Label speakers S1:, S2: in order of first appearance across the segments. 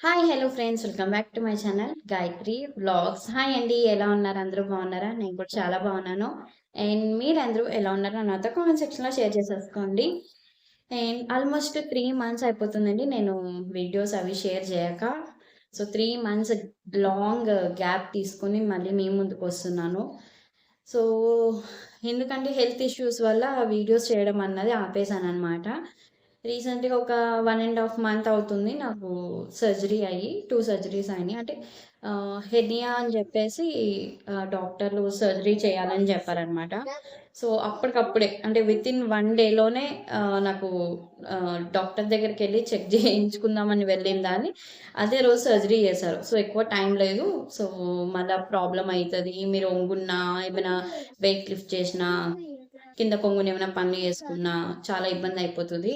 S1: Hi hello friends welcome back to my channel Gayatri blogs hi అండి ఎలా ఉన్నారు అందరూ బాగున్నారా నేను కూడా చాలా బాగున్నాను అండ్ మీరందరూ ఎలా ఉన్నారో నాతో కామెంట్ సెక్షన్లో షేర్ చేసేసుకోండి అండ్ ఆల్మోస్ట్ త్రీ మంత్స్ అయిపోతుందండి నేను వీడియోస్ అవి షేర్ చేయక so three months long gap తీసుకొని మళ్ళీ మీ ముందుకు వస్తున్నాను సో ఎందుకంటే హెల్త్ ఇష్యూస్ వల్ల వీడియోస్ చేయడం అన్నది ఆపేసాను అనమాట రీసెంట్గా ఒక వన్ అండ్ హాఫ్ మంత్ అవుతుంది నాకు సర్జరీ అయ్యి టూ సర్జరీస్ అయినాయి. అంటే హెనియా అని చెప్పేసి డాక్టర్లు సర్జరీ చేయాలని చెప్పారనమాట సో అప్పటికప్పుడే అంటే విత్ ఇన్ వన్ డేలోనే నాకు డాక్టర్ దగ్గరికి వెళ్ళి చెక్ చేయించుకుందామని వెళ్ళిన దాన్ని అదే రోజు సర్జరీ చేశారు. సో ఎక్కువ టైం లేదు. సో మళ్ళీ ప్రాబ్లం అవుతుంది మీరు ఒంగున్నా ఏమైనా వెయిట్ లిఫ్ట్ చేసినా కింద కొంగుని ఏమైనా పనులు చేసుకున్నా చాలా ఇబ్బంది అయిపోతుంది.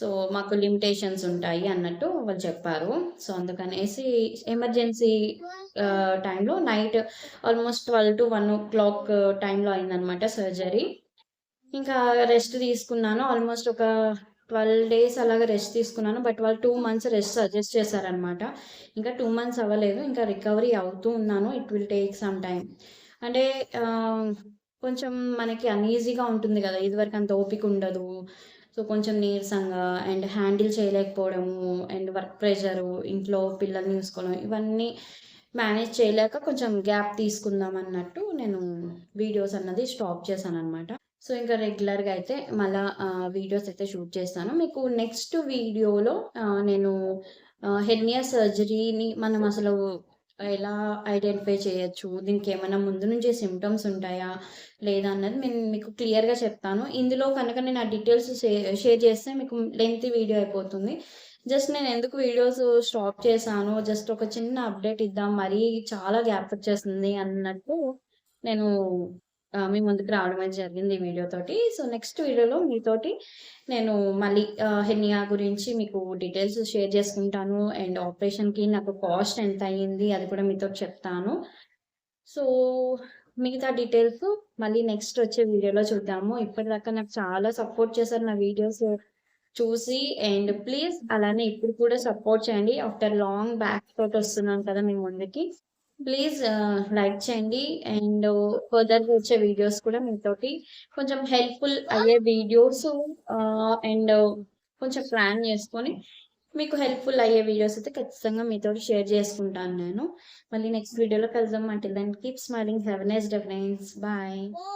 S1: సో మాకు లిమిటేషన్స్ ఉంటాయి అన్నట్టు వాళ్ళు చెప్పారు. సో అందుకనేసి ఎమర్జెన్సీ టైంలో night almost twelve to one o'clock టైంలో అయిందనమాట సర్జరీ. ఇంకా రెస్ట్ తీసుకున్నాను. ఆల్మోస్ట్ ఒక ట్వెల్వ్ డేస్ అలాగా రెస్ట్ తీసుకున్నాను. బట్ వాళ్ళు టూ మంత్స్ రెస్ట్ సజెస్ట్ చేశారనమాట ఇంకా టూ మంత్స్ అవ్వలేదు. ఇంకా రికవరీ అవుతూ ఉన్నాను. It will take some time అంటే కొంచెం మనకి అన్ఈజీగా ఉంటుంది కదా. ఇదివరకు అంత ఓపిక ఉండదు. సో కొంచెం నీరసంగా అండ్ హ్యాండిల్ చేయలేకపోవడము అండ్ వర్క్ ప్రెషరు ఇంట్లో పిల్లల్ని చూసుకోవడం ఇవన్నీ మేనేజ్ చేయలేక కొంచెం గ్యాప్ తీసుకుందాం అన్నట్టు నేను వీడియోస్ అన్నది స్టాప్ చేశాను అనమాట సో ఇంకా రెగ్యులర్గా అయితే మళ్ళా వీడియోస్ అయితే షూట్ చేస్తాను. మీకు నెక్స్ట్ వీడియోలో నేను హెర్నియా సర్జరీని మనం అసలు ఎలా ఐడెంటిఫై చేయొచ్చు? దీనికి ఏమైనా ముందు నుంచే సిమ్టమ్స్ ఉంటాయా? లేదా అన్నది నేను మీకు క్లియర్గా చెప్తాను. ఇందులో కనుక నేను ఆ డీటెయిల్స్ షేర్ చేస్తే మీకు లెంత్ వీడియో అయిపోతుంది. జస్ట్ నేను ఎందుకు వీడియోస్ స్టాప్ చేశాను? జస్ట్ ఒక చిన్న అప్డేట్ ఇద్దాం. మరీ చాలా గ్యాప్ వచ్చేస్తుంది అన్నట్టు నేను మీ ముందుకు రావడం అయితే జరిగింది ఈ వీడియో తోటి. సో నెక్స్ట్ వీడియోలో మీతోటి నేను మళ్ళీ హెనియా హెర్నియా గురించి మీకు డీటెయిల్స్ షేర్ చేసుకుంటాను. అండ్ ఆపరేషన్కి నాకు కాస్ట్ ఎంత అయ్యింది అది కూడా మీతో చెప్తాను. సో మిగతా డీటెయిల్స్ మళ్ళీ నెక్స్ట్ వచ్చే వీడియోలో చూద్దాము. ఇప్పటిదాకా నాకు చాలా సపోర్ట్ చేశారు నా వీడియోస్ చూసి. అండ్ ప్లీజ్ అలానే ఇప్పుడు కూడా సపోర్ట్ చేయండి. ఆఫ్టర్ లాంగ్ బ్యాక్ తోటి వస్తున్నాను కదా మీ ముందుకి. ప్లీజ్ లైక్ చేయండి. అండ్ ఫర్దర్ వచ్చే వీడియోస్ కూడా మీతోటి కొంచెం హెల్ప్ఫుల్ అయ్యే వీడియోస్ అండ్ కొంచెం ప్లాన్ చేసుకొని మీకు హెల్ప్ఫుల్ అయ్యే వీడియోస్ అయితే ఖచ్చితంగా మీతో షేర్ చేసుకుంటాను నేను. మళ్ళీ నెక్స్ట్ వీడియోలో కలుద్దాం. అంటే దాన్ని keep smiling have nice day friends bye